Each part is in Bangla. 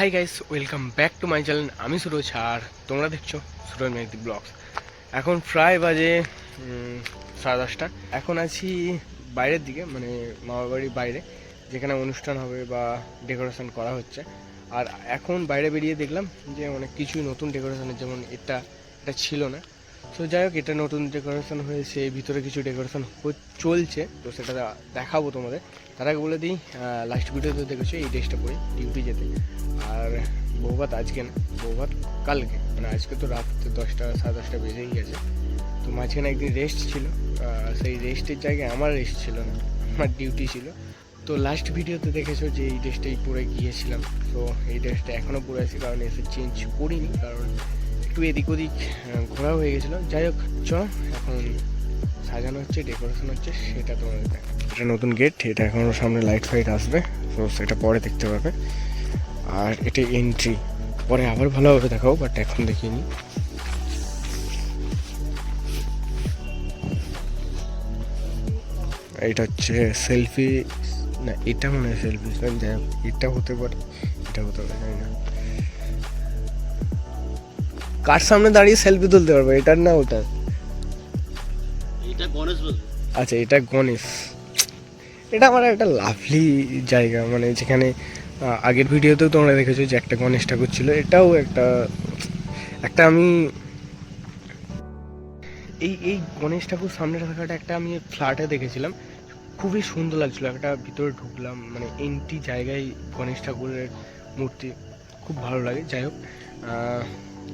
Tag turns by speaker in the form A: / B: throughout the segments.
A: Hi guys welcome back to my channel আমি সুরজ আর তোমরা দেখছ সুরজ মেঘদি ব্লগস এখন প্রায় বাজে সাড়ে দশটা। এখন আছি বাইরের দিকে মানে মামার বাড়ির বাইরে, যেখানে অনুষ্ঠান হবে বা ডেকোরেশন করা হচ্ছে। আর এখন বাইরে বেরিয়ে দেখলাম যে অনেক কিছুই নতুন ডেকোরেশনের যেমন এটা এটা ছিল না। তো যাই হোক এটা নতুন ডেকোরেশন হয়েছে ভিতরে কিছু ডেকোরেশন চলছে। তো সেটা দেখাবো তোমাদের। তার আগে বলে দিই লাস্ট ভিডিওতে দেখেছ, এই ড্রেসটা পরে ডিউটি যেতে। আর বৌভাত আজকে না, বৌভাত কালকে। মানে আজকে তো রাত দশটা, সাড়ে দশটা বেজেই গেছে। তো মাঝখানে একদিন রেস্ট ছিল। সেই রেস্টের জায়গায় আমার রেস্ট ছিল না, আমার ডিউটি ছিল। তো লাস্ট ভিডিওতে দেখেছ যে এই ড্রেসটাই পরে গিয়েছিলাম। তো এই ড্রেসটা এখনও পরে আছি, কারণ এসে চেঞ্জ করিনি, কারণ একটু এদিক ওদিক ঘোরা হয়ে গেছিল। যাই হোক চ এখন সাজানো হচ্ছে ডেকোরেশন হচ্ছে, সেটা তোমাদের দেখা এটা নতুন গেট এটা এখনও সামনে লাইট ফাইট আসবে, তো সেটা পরে দেখতে পাবে। আর এটা এন্ট্রি পরে আবার ভালোভাবে দেখাও বাট এখন দেখিনি। এটা হচ্ছে সেলফি না, এটা মনে হয় সেলফি যাই হোক, এটা হতে পারে, এটা হতে পারে না। কার সামনে দাঁড়িয়ে সেলফি তুলতে পারবে? এটার না ওটার?
B: এটা গণেশ
A: আচ্ছা এটা গণেশ। এটা আমার একটা লাভলি জায়গা মানে যেখানে আগের ভিডিওতেও তোমরা দেখেছ যে একটা গণেশ ঠাকুর ছিল। এটাও একটা একটা আমি এই এই গণেশ ঠাকুর সামনে থাকাটা একটা আমি ফ্ল্যাটে দেখেছিলাম। খুবই সুন্দর লাগছিল একটা ভিতরে ঢুকলাম মানে এন্টি জায়গায় গণেশ ঠাকুরের মূর্তি খুব ভালো লাগে যাই হোক।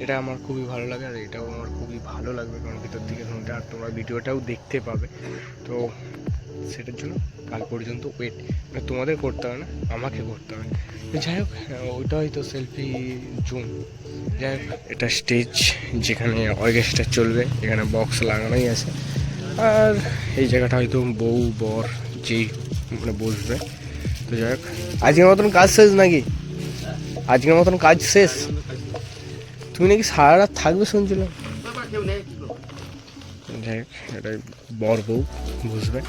A: এটা আমার খুবই ভালো লাগে আর এটাও আমার খুবই ভালো লাগবে কারণ ভিতর থেকে শুনতে আর তোমরা ভিডিওটাও দেখতে পাবে। তো সেটার জন্য কাল পর্যন্ত ওয়েট মানে তোমাদের করতে হবে না, আমাকে করতে হবে। যাই হোক ওইটা হয়তো সেলফি জুম যাই হোক, এটা স্টেজ যেখানে অর্কেস্ট্রা চলবে, এখানে বক্স লাগানোই আছে। আর এই জায়গাটা হয়তো বউ, বর যেই মানে বসবে। তো যাই হোক, আজকের মতন কাজ শেষ নাকি? আজকের মতন কাজ শেষ? তুমি নাকি সারা রাত থাকবে শুনছিলাম। যাই হোক এটা বর বউ বুঝবে?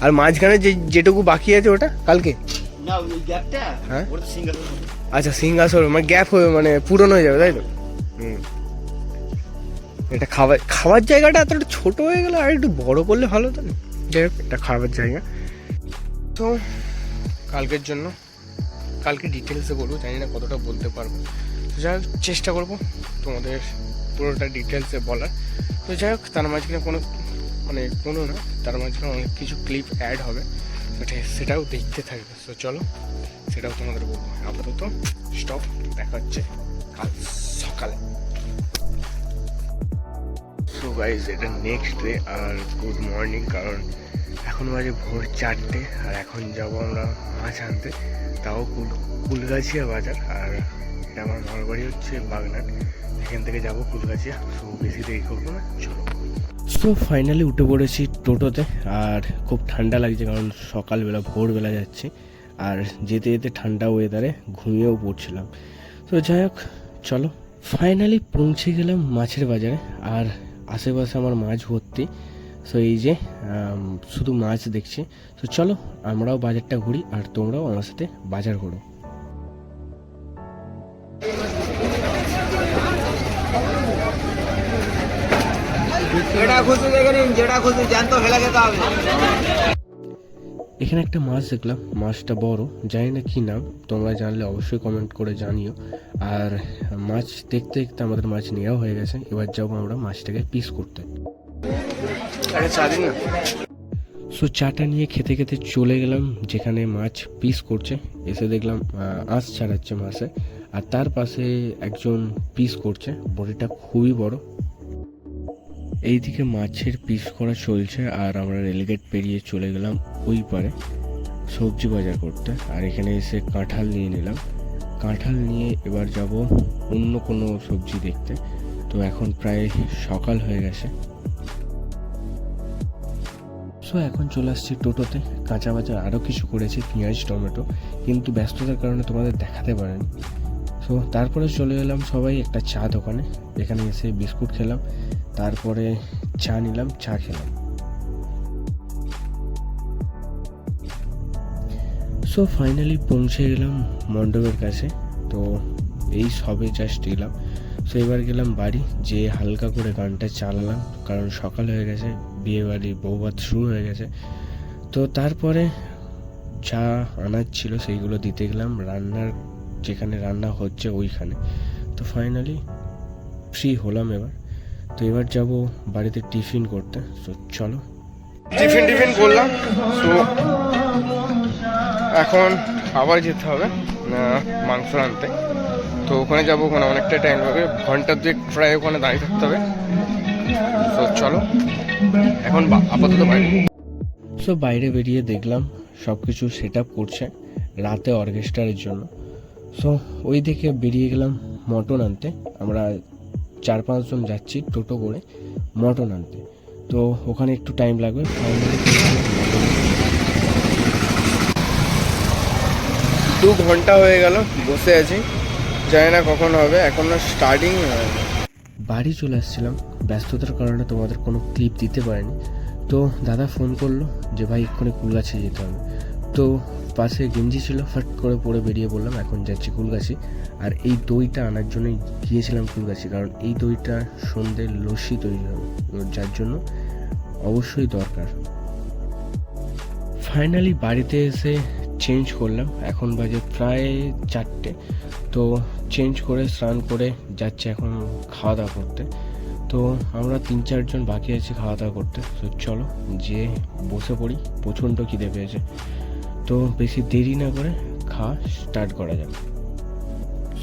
A: আর মাঝখানে যে যেটুকু বাকি আছে ওটা কালকে? হ্যাঁ?
B: ওটা
A: আচ্ছা সিঙ্গাসর মানে গ্যাপ হয়ে মানে পূরণ হয়ে যাবে তাই তো? হুম। এটা খাবার খাবার জায়গাটা এতটা ছোট হয়ে গেলে আর একটু বড় করলে ভালো তো? না? যাই হোক এটা খাবার জায়গা। তো কালকের জন্য কালকে ডিটেলসে বলব জানি না কতটা বলতে পারব। যাই হোক চেষ্টা করব তোমাদের পুরোটা ডিটেলসে বলার। তো যাই হোক, তার মাঝখানে কোনো মানে কোনো না, তার মাঝখানে অনেক কিছু ক্লিপ অ্যাড হবে। বাট সেটাও দেখতে থাকবে। তো চলো, সেটাও তোমাদের বলব। আপাতত স্টপ দেখা হচ্ছে কাল সকালে। সো গাইজ এটা নেক্সট ডে আর গুড মর্নিং কারণ এখন বাজে ভোর চারটে, আর এখন যাব আমরা মাছ আনতে তাও কুল কুলগাছিয়া বাজার, আর এটা আমার মামার বাড়ি হচ্ছে বাগনান। এখান থেকে যাব কুলগাছিয়া সো বেশি দেরি করব না, চলো। সো ফাইনালি উঠে পড়েছি টোটোতে, আর খুব ঠান্ডা লাগছে কারণ সকালবেলা, ভোরবেলা যাচ্ছি। আর যেতে যেতে ঠান্ডা ওয়েদারে ঘুমিয়েও পড়ছিলাম। তো যাই হোক, চলো। ফাইনালি পৌঁছে গেলাম মাছের বাজারে, আর আশেপাশে আমার মাছ ভর্তি। সো এই যে শুধু মাছ দেখছি। তো চলো, আমরাও বাজারটা ঘুরি, আর তোমরাও আমার সাথে বাজার করো।
B: যেটা খুশি দেখে নিন যেটা খুশি জ্যান্ত ফেলে খেতে হবে।
A: এখানে একটা মাছ দেখলাম মাছটা বড় জানি না কি নাম তোমরা জানলে অবশ্যই কমেন্ট করে জানিও। আর মাছ দেখতে দেখতে আমাদের মাছ নেওয়া হয়ে গেছে এবার যাব আমরা মাছটাকে পিস করতে। সো চাটা নিয়ে খেতে খেতে চলে গেলাম যেখানে মাছ পিস করছে। এসে দেখলাম আঁশ ছাড়াচ্ছে মাছে। আর তার পাশে একজন পিস করছে বডিটা খুবই বড়। এইদিকে মাছের পিস করা চলছে, আর আমরা রেলগেট পেরিয়ে চলে গেলাম ওই পারে সবজি বাজার করতে। আর এখানে এসে কাঁঠাল নিয়ে নিলাম। কাঁঠাল নিয়ে এবার যাব অন্য কোনো সবজি দেখতে। তো এখন প্রায় সকাল হয়ে গেছে। সো এখন চলে আসছি টোটোতে। কাঁচা বাজার আরও কিছু করেছি, পেঁয়াজ, টমেটো। কিন্তু ব্যস্ততার কারণে তোমাদের দেখাতে পারেনি। সো তারপরে চলে এলাম সবাই একটা চা দোকানে। এখানে এসে বিস্কুট খেলাম, তারপরে চা নিলাম, চা খেলাম। সো ফাইনালি পৌঁছে গেলাম মণ্ডপের কাছে। তো এই সবে জাস্ট এলাম। সো এবার গেলাম বাড়ি, যে হালকা করে গানটা চালালাম, কারণ সকাল হয়ে গেছে, বিয়ে বাড়ি বৌভাত শুরু হয়ে গেছে। তো তারপরে যা আনাজ ছিল, সেইগুলো দিতে গেলাম, রান্নার যেখানে রান্না হচ্ছে ওইখানে। তো ফাইনালি ফ্রি হলাম এবার। তো এবার যাব বাড়িতে টিফিন করতে। তো চলো। টিফিন টিফিন করলাম। তো এখন আবার যেতে হবে মাংস আনতে। তো ওখানে যাব ওখানে অনেকটা টাইম লাগবে। ঘণ্টা দুয়েক প্রায় ওখানে দাঁড়িয়ে থাকতে হবে। তো চলো। এখন আপাতত বাইরে। সো বাইরে বেরিয়ে দেখলাম সব কিছু সেট আপ করছে রাতে অর্কেস্ট্রারের জন্য। সো ওই দিকে বেরিয়ে গেলাম মটন আনতে। আমরা চার পাঁচজন যাচ্ছি টোটো করে মটন আনতে। তো ওখানে একটু টাইম লাগবে। দু ঘণ্টা হয়ে গেল বসে আছি। জানি না কখন হবে এখনও স্টার্টিং বাড়ি চলে আসছিলাম। ব্যস্ততার কারণে তোমাদের কোনো ক্লিপ দিতে পারিনি। তো দাদা ফোন করল যে ভাই এক্ষুনি কুলগাছে যেতে হবে। তো পাশে গেঞ্জি ছিল ফাট করে পরে বেরিয়ে বললাম এখন যাচ্ছি কুলগাছি আর এই দইটা আনার জন্যই গিয়েছিলাম কুলগাছি কারণ এই দইটা সন্ধ্যে লস্যি তৈরি হবে যার জন্য অবশ্যই দরকার। ফাইনালি বাড়িতে এসে চেঞ্জ করলাম, এখন বাজে প্রায় চারটে, তো চেঞ্জ করে, স্নান করে যাচ্ছে এখন খাওয়া দাওয়া করতে। তো আমরা তিন চারজন বাকি আছি খাওয়া দাওয়া করতে, তো চলো যে বসে পড়ি, প্রচণ্ড খিদে পেয়েছে। তো বেশি দেরি না করে খাওয়া স্টার্ট করা যাবে।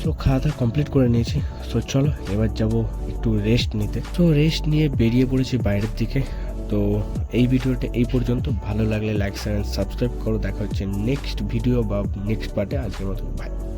A: সো খাওয়া দাওয়া কমপ্লিট করে নিয়েছি। সো চলো, এবার যাব একটু রেস্ট নিতে। তো রেস্ট নিয়ে বেরিয়ে পড়েছি বাইরের দিকে। তো, এই ভিডিওটা এই পর্যন্ত। ভালো লাগলে লাইক শেয়ার সাবস্ক্রাইব করো। দেখা হচ্ছে নেক্সট ভিডিও বা নেক্সট পার্টে আজকের মতো বাই